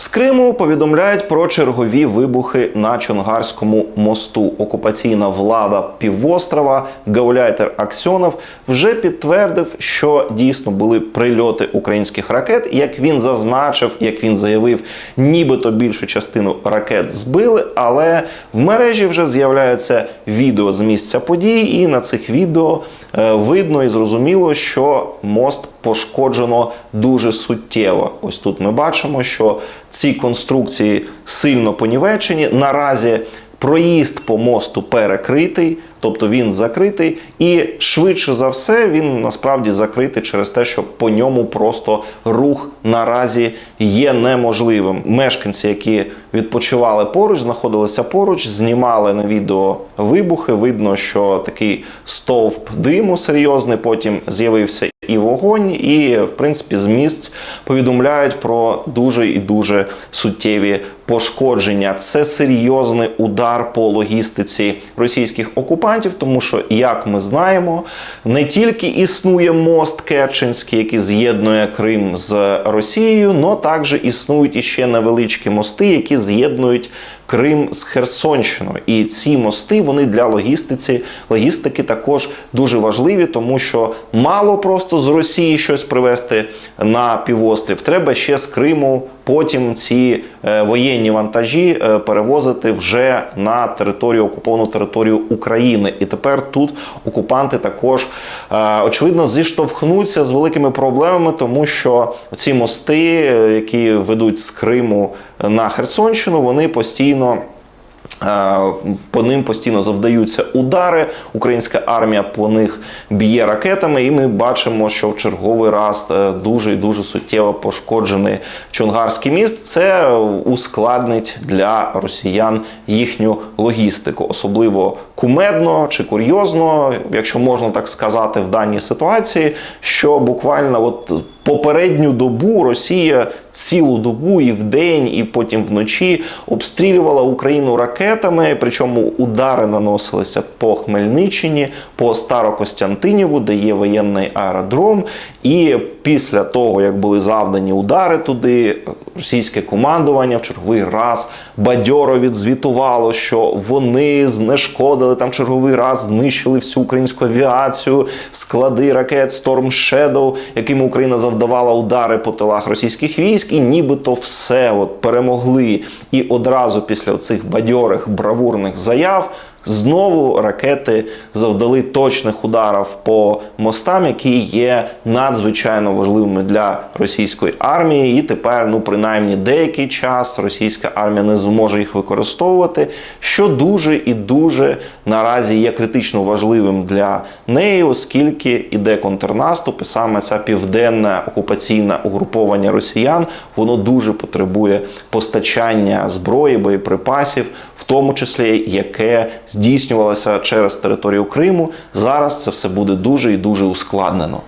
З Криму повідомляють про чергові вибухи на Чонгарському мосту. Окупаційна влада півострова Гауляйтер Аксьонов вже підтвердив, що дійсно були прильоти українських ракет. Як він зазначив, як він заявив, нібито більшу частину ракет збили, але в мережі вже з'являються відео з місця подій, і на цих відео е, видно і зрозуміло, що мост пошкоджено дуже суттєво. Ось тут ми бачимо, що ці конструкції сильно понівечені. Наразі проїзд по мосту перекритий, тобто він закритий, і швидше за все він насправді закритий через те, що по ньому просто рух наразі є неможливим. Мешканці, які відпочивали поруч, знаходилися поруч, знімали на відео вибухи. Видно, що такий стовп диму серйозний. Потім з'явився і вогонь, і в принципі з місць повідомляють про дуже і дуже суттєві пошкодження. Це серйозний удар по логістиці російських окупантів, тому що, як ми знаємо, не тільки існує мост Керченський, який з'єднує Крим з Росією, але також існують іще невеличкі мости, які з'єднують Крим з Херсонщиною. І ці мости вони для логістиці, логістики також дуже важливі, тому що мало просто з Росії щось привезти на півострів. Треба ще з Криму. Потім ці е, воєнні вантажі е, перевозити вже на територію окуповану територію України. І тепер тут окупанти також е, очевидно зіштовхнуться з великими проблемами, тому що ці мости, які ведуть з Криму на Херсонщину, вони постійно. По ним постійно завдаються удари. Українська армія по них б'є ракетами, і ми бачимо, що в черговий раз е, дуже і дуже суттєво пошкоджений Чонгарський міст. Це ускладнить для росіян їхню логістику, особливо кумедно чи курйозно, якщо можна так сказати, в даній ситуації, що буквально от попередню добу Росія цілу добу і вдень, і потім вночі обстрілювала Україну ракетами. Причому удари наносилися по Хмельниччині, по Старокостянтиніву, де є воєнний аеродром. І після того, як були завдані удари туди, російське командування в черговий раз бадьоро відзвітувало, що вони знешкодили там черговий раз, знищили всю українську авіацію, склади ракет Storm Shadow, якими Україна завдавала удари по тилах російських військ, і нібито все от перемогли. І одразу після цих бадьорих бравурних заяв. Знову ракети завдали точних ударів по мостам, які є надзвичайно важливими для російської армії. І тепер, ну принаймні, деякий час російська армія не зможе їх використовувати, що дуже і дуже наразі є критично важливим для неї, оскільки іде контрнаступ, і саме ця південне окупаційне угруповання росіян воно дуже потребує постачання зброї, боєприпасів, в тому числі яке здійснювалося через територію Криму. Зараз це все буде дуже і дуже ускладнено.